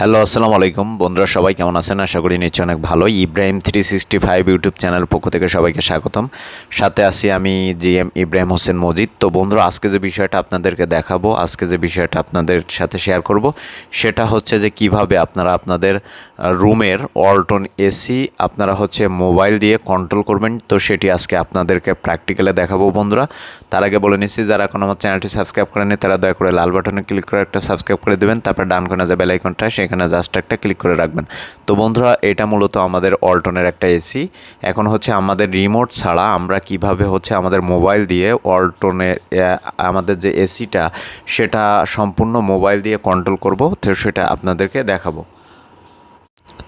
Hello, আসসালামু আলাইকুম। বন্ধুরা, সবাই কেমন আছেন? আশা করি নিশ্চয় অনেক ভালো Ibrahim three sixty five YouTube channel পক্ষ থেকে সবাইকে স্বাগতম। সাথে আছি আমি জি এম ইব্রাহিম হোসেন মজিদ। তো বন্ধুরা, আজকে যে বিষয়টা আপনাদেরকে দেখাবো, আজকে যে বিষয়টা আপনাদের সাথে শেয়ার করব, সেটা হচ্ছে যে কীভাবে আপনারা আপনাদের রুমের অল্টন এসি আপনারা হচ্ছে মোবাইল দিয়ে কন্ট্রোল করবেন। তো সেটি আজকে আপনাদেরকে প্র্যাকটিক্যালে দেখাবো বন্ধুরা। তার আগে বলে নিচ্ছি, যারা এখন আমার চ্যানেলটি সাবস্ক্রাইব করেনি তারা দয়া করে লাল বাটনে ক্লিক করে একটা সাবস্ক্রাইব করে দেবেন। তারপর ডান কোণে যে বেল আইকনটা সেখানে জাস্ট একটা ক্লিক করে রাখবেন। তো বন্ধুরা, এটা মূলত আমাদের অল্টনের একটা এসি এখন হচ্ছে আমাদের রিমোট ছাড়া আমরা কীভাবে হচ্ছে আমাদের মোবাইল দিয়ে অল্টনের আমাদের যে এসিটা সেটা সম্পূর্ণ মোবাইল দিয়ে কন্ট্রোল করব, তো সেটা আপনাদেরকে দেখাবো।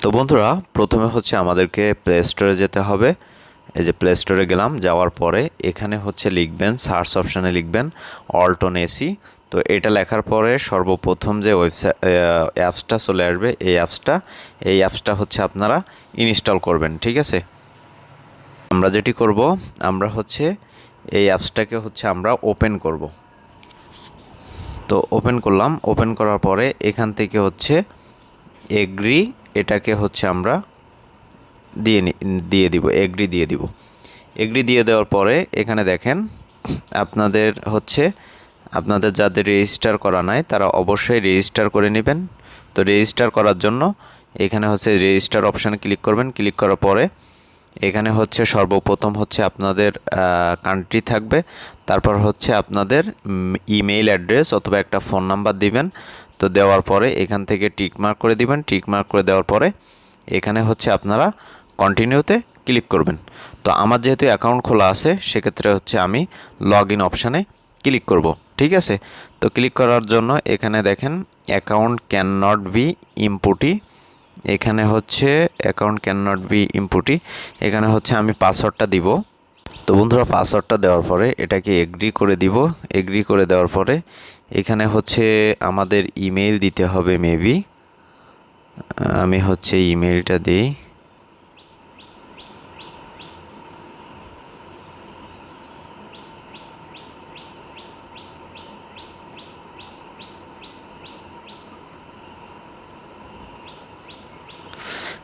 তো বন্ধুরা, প্রথমে হচ্ছে আমাদেরকে প্লে স্টোরে যেতে হবে। এই যে প্লে স্টোরে গেলাম, যাওয়ার পরে এখানে হচ্ছে লিখবেন সার্চ অপশানে লিখবেন অল্টন এসি তো এটা লেখার পরে সর্বপ্রথম যে ওয়েবসাইট অ্যাপসটা চলে আসবে, এই অ্যাপসটা এই অ্যাপসটা হচ্ছে আপনারা ইনস্টল করবেন, ঠিক আছে? আমরা যেটি করব, আমরা হচ্ছে এই অ্যাপসটাকে হচ্ছে আমরা ওপেন করব। তো ওপেন করলাম ওপেন করার পরে এখান থেকে হচ্ছে এগ্রি এটাকে হচ্ছে আমরা দিয়ে দিয়ে দিব এগ্রি দিয়ে দিব। এগ্রি দিয়ে দেওয়ার পরে এখানে দেখেন, আপনাদের হচ্ছে আপনাদের যাদের রেজিস্টার করা নাই, তারা অবশ্যই রেজিস্টার করে নেবেন। তো রেজিস্টার করার জন্য এখানে হচ্ছে রেজিস্টার অপশানে ক্লিক করবেন। ক্লিক করার পরে এখানে হচ্ছে সর্বপ্রথম হচ্ছে আপনাদের কান্ট্রি থাকবে। তারপর হচ্ছে আপনাদের ইমেইল অ্যাড্রেস অথবা একটা ফোন নাম্বার দিবেন। তো দেওয়ার পরে এখান থেকে টিক মার্ক করে দিবেন। টিক মার্ক করে দেওয়ার পরে এখানে হচ্ছে আপনারা কন্টিনিউতে ক্লিক করবেন। তো আমার যেহেতু অ্যাকাউন্ট খোলা আছে, সেক্ষেত্রে হচ্ছে আমি লগ ইন অপশানে ক্লিক করব। ঠিক আছে? তো ক্লিক করার জন্য এখানে দেখেন account can not be empty এখানে হচ্ছে account can not be empty এখানে হচ্ছে আমি পাসওয়ার্ডটা দিব। তো বন্ধুরা পাসওয়ার্ডটা দেওয়ার পরে এটাকে এগ্রি করে দিব। এগ্রি করে দেওয়ার পরে এখানে হচ্ছে আমাদের ইমেল দিতে হবে মেবি আমি হচ্ছে ইমেলটা দিই।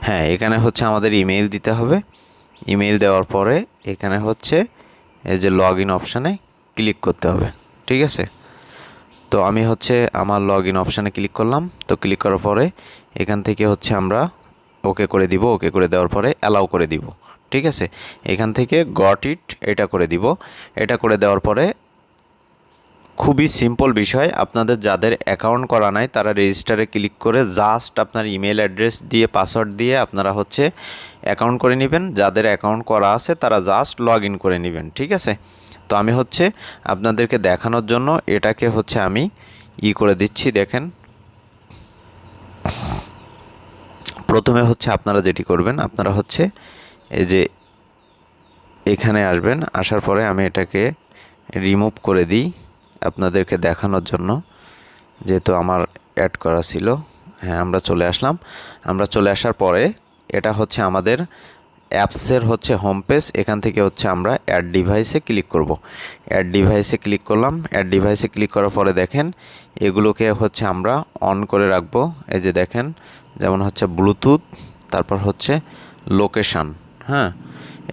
হ্যাঁ এখানে হচ্ছে আমাদের ইমেইল দিতে হবে। ইমেইল দেওয়ার পরে এখানে হচ্ছে এই যে লগ ইন অপশানে ক্লিক করতে হবে, ঠিক আছে? তো আমি হচ্ছে আমার লগ ইন অপশানে ক্লিক করলাম। তো ক্লিক করার পরে এখান থেকে হচ্ছে আমরা ওকে করে দিব। ওকে করে দেওয়ার পরে অ্যালাউ করে দিব, ঠিক আছে? এখান থেকে গট ইট এটা করে দিব। এটা করে দেওয়ার পরে খুবই সিম্পল বিষয়। আপনাদের যাদের অ্যাকাউন্ট করা নাই, তারা রেজিস্টারে ক্লিক করে জাস্ট আপনার ইমেল অ্যাড্রেস দিয়ে পাসওয়ার্ড দিয়ে আপনারা হচ্ছে অ্যাকাউন্ট করে নেবেন। যাদের অ্যাকাউন্ট করা আছে, তারা জাস্ট লগ ইন করে নেবেন, ঠিক আছে? তো আমি হচ্ছে আপনাদেরকে দেখানোর জন্য এটাকে হচ্ছে আমি ই করে দিচ্ছি, দেখেন। প্রথমে হচ্ছে আপনারা যেটি করবেন, আপনারা হচ্ছে এই যে এখানে আসবেন, আসার পরে আমি এটাকে রিমুভ করে দিই। আপনাদেরকে দেখানোর জন্য, যেহেতু আমার অ্যাড করা ছিল। হ্যাঁ আমরা চলে আসলাম। আমরা চলে আসার পরে এটা হচ্ছে আমাদের অ্যাপসের হচ্ছে হোম পেজ এখান থেকে হচ্ছে আমরা অ্যাড ডিভাইসে ক্লিক করব। অ্যাড ডিভাইসে ক্লিক করলাম। অ্যাড ডিভাইসে ক্লিক করার পরে দেখেন, এগুলোকে হচ্ছে আমরা অন করে রাখব। এই যে দেখেন, যেমন হচ্ছে ব্লুটুথ তারপর হচ্ছে লোকেশান হ্যাঁ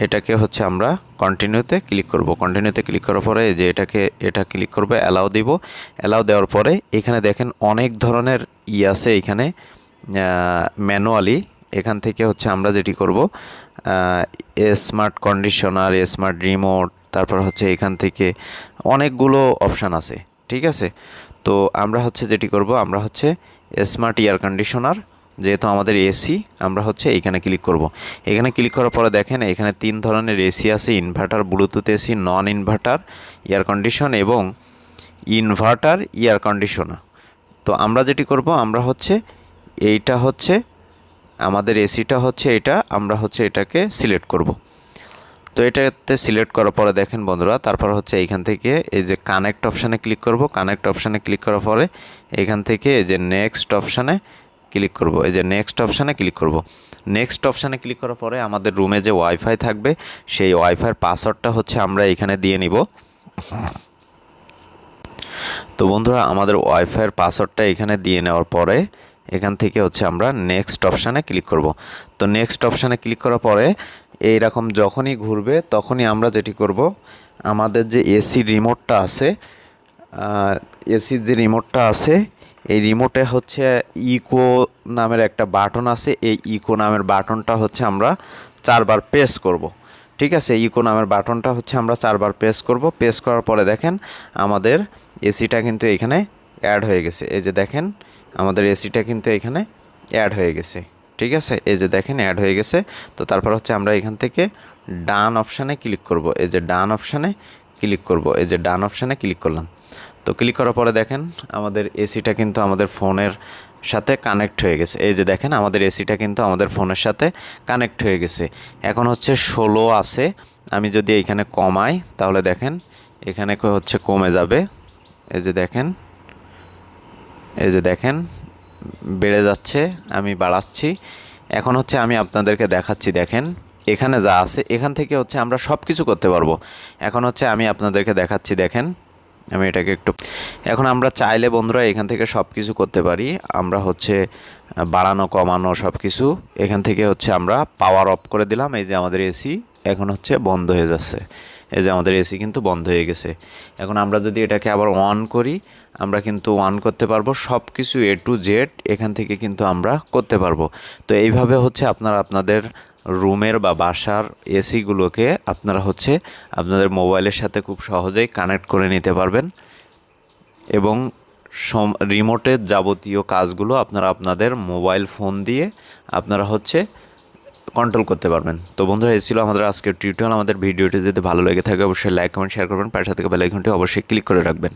এটাকে হচ্ছে আমরা কন্টিনিউতে ক্লিক করব। কন্টিনিউতে ক্লিক করার পরে যে এটাকে, এটা ক্লিক করবে অ্যালাউ দিব। অ্যালাউ দেওয়ার পরে এখানে দেখেন অনেক ধরনের ই আছে এখানে ম্যানুয়ালি এখান থেকে হচ্ছে আমরা যেটি করব স্মার্ট কন্ডিশনার স্মার্ট রিমোট তারপর হচ্ছে এখান থেকে অনেকগুলো অপশান আছে, ঠিক আছে? তো আমরা হচ্ছে যেটি করব, আমরা হচ্ছে স্মার্ট এয়ার কন্ডিশনার যেহেতু আমাদের এসি আমরা হচ্ছে এইখানে ক্লিক করব। এখানে ক্লিক করার পরে দেখেন, এখানে তিন ধরনের এসি আছে inverter bluetooth AC non inverter air condition এবং ইনভার্টার এয়ার কন্ডিশনার তো আমরা যেটি করব, আমরা হচ্ছে এইটা হচ্ছে, আমাদের এসিটা হচ্ছে এটা, আমরা হচ্ছে এটাকে সিলেক্ট করব। তো এটাতে সিলেক্ট করার পরে দেখেন বন্ধুরা, তারপর হচ্ছে এইখান থেকে এই যে কানেক্ট অপশানে ক্লিক করব কানেক্ট অপশানে ক্লিক করার পরে এখান থেকে এই যে নেক্সট অপশানে ক্লিক করব। এই যে নেক্সট অপশানে ক্লিক করব। নেক্সট অপশানে ক্লিক করার পরে আমাদের রুমে যে ওয়াইফাই থাকবে, সেই ওয়াইফাইয়ের পাসওয়ার্ডটা হচ্ছে আমরা এখানে দিয়ে নিব। তো বন্ধুরা, আমাদের ওয়াইফাইয়ের পাসওয়ার্ডটা এখানে দিয়ে নেওয়ার পরে এখান থেকে হচ্ছে আমরা নেক্সট অপশানে ক্লিক করব। তো নেক্সট অপশানে ক্লিক করার পরে এইরকম যখনই ঘুরবে, তখনই আমরা যেটি করব, আমাদের যে এসি রিমোটটা আছে এসির যে রিমোটটা আছে এই রিমোটে হচ্ছে ইকো নামের একটা বাটন আছে। এই ইকো নামের বাটনটা হচ্ছে আমরা চারবার প্রেস করব। ঠিক আছে? ইকো নামের বাটনটা হচ্ছে আমরা চারবার প্রেস করব। প্রেস করার পরে দেখেন আমাদের এসিটা কিন্তু এখানে অ্যাড হয়ে গেছে। এই যে দেখেন, আমাদের এসিটা কিন্তু এখানে অ্যাড হয়ে গেছে। ঠিক আছে? এই যে দেখেন অ্যাড হয়ে গেছে। তো তারপর হচ্ছে আমরা এখান থেকে ডান অপশানে ক্লিক করব। এই যে ডান অপশানে ক্লিক করব। এই যে ডান অপশানে ক্লিক করলাম। তো ক্লিক করার পরে দেখেন আমাদের এসিটা কিন্তু আমাদের ফোনের সাথে কানেক্ট হয়ে গেছে। এই যে দেখেন আমাদের এসিটা কিন্তু আমাদের ফোনের সাথে কানেক্ট হয়ে গেছে। এখন হচ্ছে ষোলো আছে। আমি যদি এইখানে কমাই, তাহলে দেখেন এখানে হচ্ছে কমে যাবে। এই যে দেখেন, এই যে দেখেন, বেড়ে যাচ্ছে, আমি বাড়াচ্ছি। এখন হচ্ছে আমি আপনাদেরকে দেখাচ্ছি, দেখেন এখানে যা আছে, এখান থেকে হচ্ছে আমরা সব কিছু করতে পারব। এখন হচ্ছে আমি আপনাদেরকে দেখাচ্ছি, দেখেন। আমি এটাকে একটু, এখন আমরা চাইলে বন্ধুরা এখান থেকে সব কিছু করতে পারি। আমরা হচ্ছে বাড়ানো, কমানো সব কিছু এখান থেকে হচ্ছে আমরা পাওয়ার অফ করে দিলাম। এই যে আমাদের এসি এখন হচ্ছে বন্ধ হয়ে যাচ্ছে। এই যে আমাদের এসি কিন্তু বন্ধ হয়ে গেছে। এখন আমরা যদি এটাকে আবার অন করি, আমরা কিন্তু অন করতে পারব। সব কিছু এ টু জেড এখান থেকে কিন্তু আমরা করতে পারব। তো এইভাবে হচ্ছে আপনারা আপনাদের রুমের বা বাসার এসিগুলোকে আপনারা হচ্ছে আপনাদের মোবাইলের সাথে খুব সহজেই কানেক্ট করে নিতে পারবেন। এবং রিমোটের যাবতীয় কাজগুলো আপনারা আপনাদের মোবাইল ফোন দিয়ে আপনারা হচ্ছে কন্ট্রোল করতে পারবেন। তো বন্ধুরা, এই আমাদের আজকের টিউটোরিয়াল। আমাদের ভিডিওটি যদি ভালো লেগে থাকে, অবশ্যই লাইক, কমেন্ট, শেয়ার করবেন। পাশে থেকে বেল আইকনটি অবশ্যই ক্লিক করে রাখবেন।